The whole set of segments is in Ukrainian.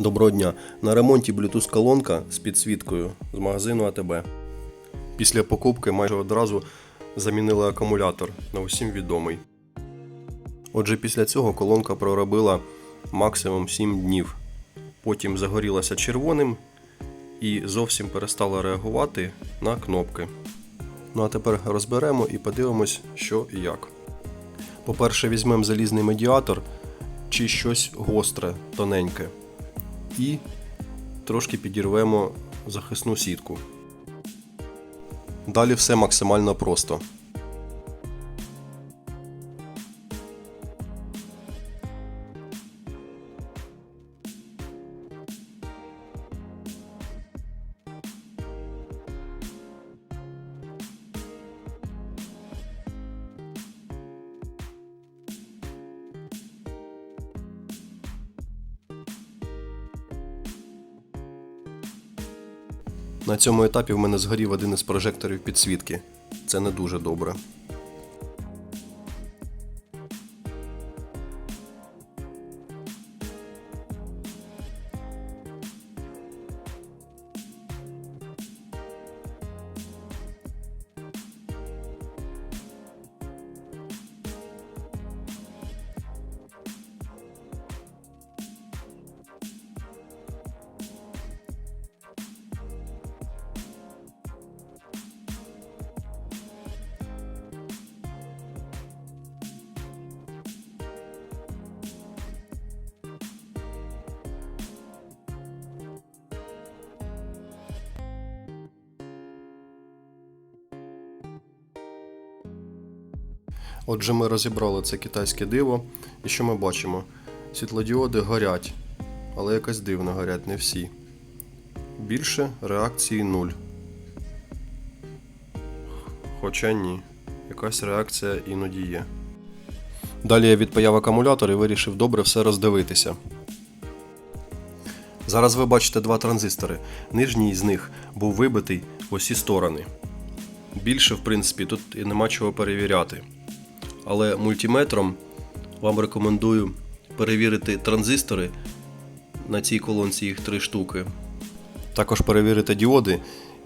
Доброго дня. На ремонті Bluetooth колонка з підсвіткою з магазину АТБ. Після покупки майже одразу замінили акумулятор на усім відомий. Отже, після цього колонка проробила максимум 7 днів. Потім загорілася червоним і зовсім перестала реагувати на кнопки. Ну а тепер розберемо і подивимось, що і як. По-перше, візьмемо залізний медіатор чи щось гостре, тоненьке. І трошки підірвемо захисну сітку. Далі все максимально просто. На цьому етапі в мене згорів один із прожекторів підсвітки. Це не дуже добре. Отже, ми розібрали це китайське диво. І що ми бачимо? Світлодіоди горять, але якось дивно горять не всі. Більше реакції нуль. Хоча ні, якась реакція іноді є. Далі я відпаяв акумулятор і вирішив добре все роздивитися. Зараз ви бачите два транзистори. Нижній з них був вибитий в усі сторони. Більше, в принципі, тут і нема чого перевіряти. Але мультиметром вам рекомендую перевірити транзистори. На цій колонці їх три штуки. Також перевірити діоди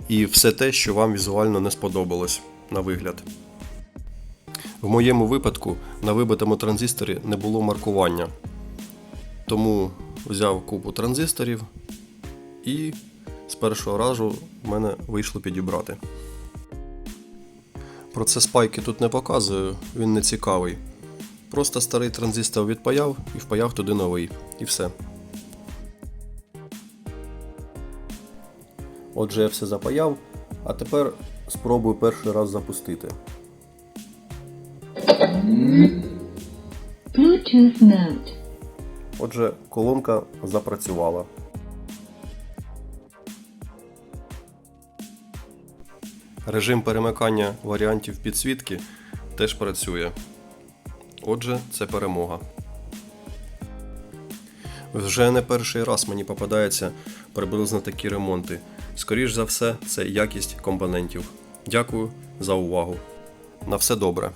і все те, що вам візуально не сподобалось на вигляд. В моєму випадку на вибитому транзисторі не було маркування. Тому взяв купу транзисторів і з першого разу в мене вийшло підібрати. Процес пайки тут не показую, він не цікавий. Просто старий транзистор відпаяв і впаяв туди новий. І все. Отже, я все запаяв, а тепер спробую перший раз запустити. Bluetooth mode. Отже, колонка запрацювала. Режим перемикання варіантів підсвітки теж працює. Отже, це перемога. Вже не перший раз мені попадаються приблизно такі ремонти. Скоріш за все, це якість компонентів. Дякую за увагу. На все добре.